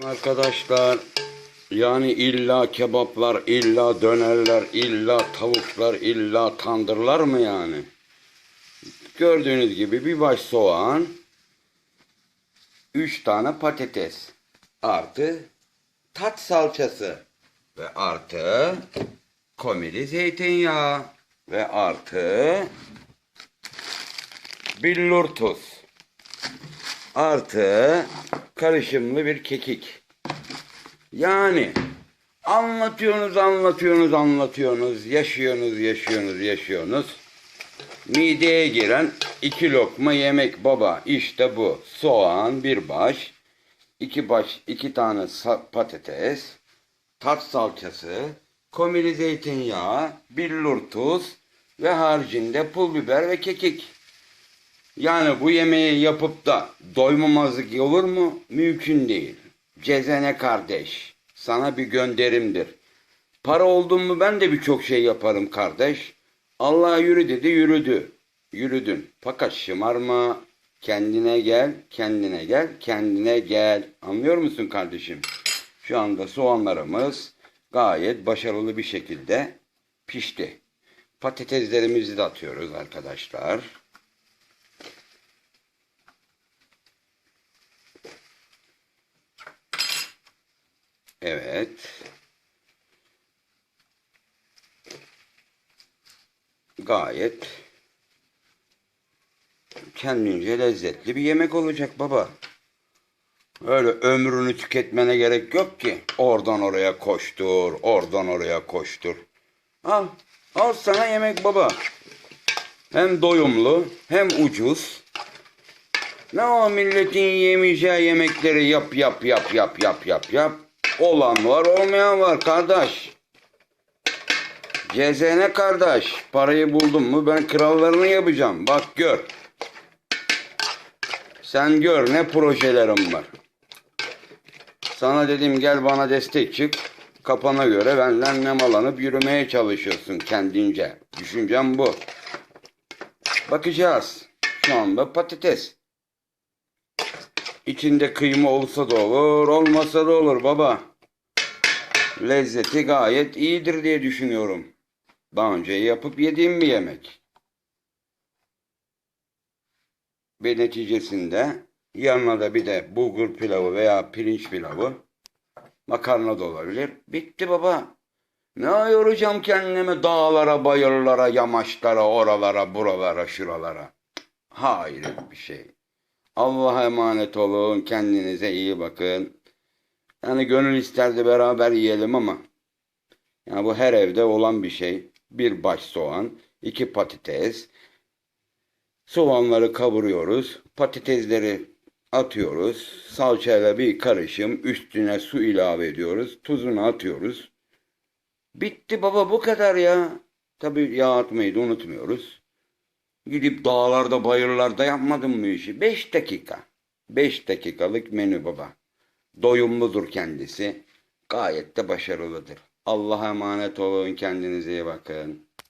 Arkadaşlar yani illa kebaplar, illa dönerler, illa tavuklar, illa tandırlar mı yani? Gördüğünüz gibi bir baş soğan, üç tane patates, artı tat salçası ve artı komili zeytinyağı ve artı billur tuz artı karışımlı bir kekik. Yani anlatıyorsunuz, anlatıyorsunuz, anlatıyorsunuz, yaşıyorsunuz, yaşıyorsunuz, yaşıyorsunuz. Mideye giren iki lokma yemek baba. İşte bu. Soğan bir baş, iki baş, iki tane patates, tat salçası, komili zeytinyağı, billur tuz ve haricinde pul biber ve kekik. Yani bu yemeği yapıp da doymamazlık olur mu? Mümkün değil. Cezene kardeş, sana bir gönderimdir. Para oldun mu ben de birçok şey yaparım kardeş. Allah yürü dedi yürüdü. Yürüdün. Fakat şımarma, kendine gel, kendine gel, kendine gel. Anlıyor musun kardeşim? Şu anda soğanlarımız gayet başarılı bir şekilde pişti. Patateslerimizi de atıyoruz arkadaşlar. Evet. Gayet kendince lezzetli bir yemek olacak baba. Öyle ömrünü tüketmene gerek yok ki. Oradan oraya koştur, oradan oraya koştur. Al, al sana yemek baba. Hem doyumlu, hem ucuz. Ne o milletin yemeyeceği yemekleri yap yap yap yap yap yap yap. Olan var olmayan var kardeş. Cezene kardeş. Parayı buldum mu ben krallarını yapacağım. Bak gör. Sen gör ne projelerim var. Sana dedim gel bana destek çık. Kafana göre benden nemalanıp yürümeye çalışıyorsun kendince. Düşüncem bu. Bakacağız. Şu anda patates. İçinde kıyma olsa da olur, olmasa da olur baba. Lezzeti gayet iyidir diye düşünüyorum. Daha önce yapıp yediğim bir yemek. Ve neticesinde yanına da bir de bulgur pilavı veya pirinç pilavı, makarna da olabilir. Bitti baba. Ne yoracağım kendimi dağlara, bayırlara, yamaçlara, oralara, buralara, şuralara. Hayret bir şey. Allah'a emanet olun. Kendinize iyi bakın. Yani gönül isterdi beraber yiyelim ama yani bu her evde olan bir şey. Bir baş soğan, iki patates. Soğanları kavuruyoruz. Patatesleri atıyoruz. Salçayla bir karışım. Üstüne su ilave ediyoruz. Tuzunu atıyoruz. Bitti baba bu kadar ya. Tabii yağ atmayı da unutmuyoruz. Gidip dağlarda bayırlarda yapmadım mı işi? 5 dakika. 5 dakikalık menü baba. Doyumludur kendisi. Gayet de başarılıdır. Allah'a emanet olun. Kendinize iyi bakın.